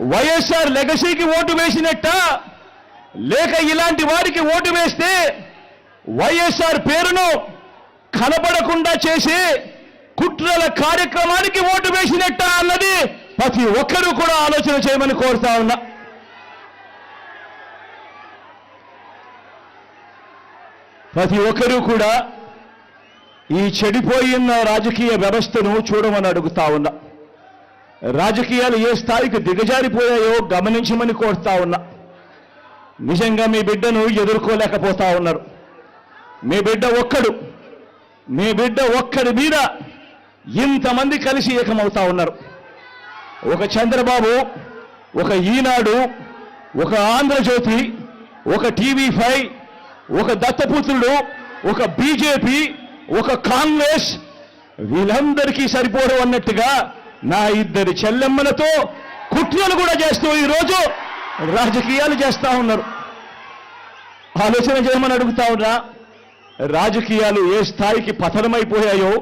YSR లెగసీకి vote వేసినట్ట? లేక ఇలాంటి వారికి ఓటు వేస్తే వైఎస్ఆర్ పేరును కనబడకుండా చేసి కుట్రల కార్యక్రమానికి ఓటు వేసినట్ట అన్నది ప్రతి ఒక్కరూ కూడా ఆలోచన చేయమని కోరుతా ఉన్నా. ప్రతి ఒక్కరూ కూడా ఈ చెడిపోయిన రాజకీయ వ్యవస్థను చూడమని అడుగుతా ఉన్నా. రాజకీయాలు ఏ స్థాయికి దిగజారిపోయాయో గమనించమని కోరుతా ఉన్నా. నిజంగా మీ బిడ్డను ఎదుర్కోలేకపోతా ఉన్నారు. మీ బిడ్డ ఒక్కడు మీ బిడ్డ ఒక్కడి మీద ఇంతమంది కలిసి ఏకమవుతా ఉన్నారు. ఒక చంద్రబాబు ఒక ఈనాడు ఒక ఆంధ్రజ్యోతి ఒక టీవీ ఫైవ్ ఒక దత్తపుత్రుడు ఒక బీజేపీ ఒక కాంగ్రెస్ వీళ్ళందరికీ సరిపోరు అన్నట్టుగా నా ఇద్దరి చెల్లెమ్మలతో కుట్రలు కూడా చేస్తూ ఈరోజు రాజకీయాలు చేస్తా ఉన్నారు. ఆలోచన చేయమని అడుగుతా ఉన్నా రాజకీయాలు ఏ స్థాయికి పతనమైపోయాయో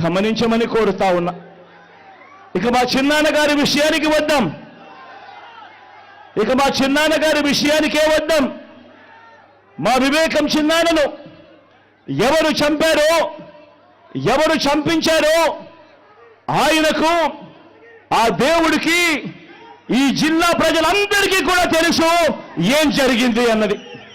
గమనించమని కోరుతా ఉన్నా. ఇక మా చిన్నాన్నగారి విషయానికి వద్దాం. ఇక మా చిన్నాన్నగారి విషయానికే వద్దాం. మా వివేకం చిన్నాన్నను ఎవరు చంపారో ఎవరు చంపించారో ఆయనకు ఆ దేవుడికి ఈ జిల్లా ప్రజలందరికీ కూడా తెలుసు ఏం జరిగింది అన్నది.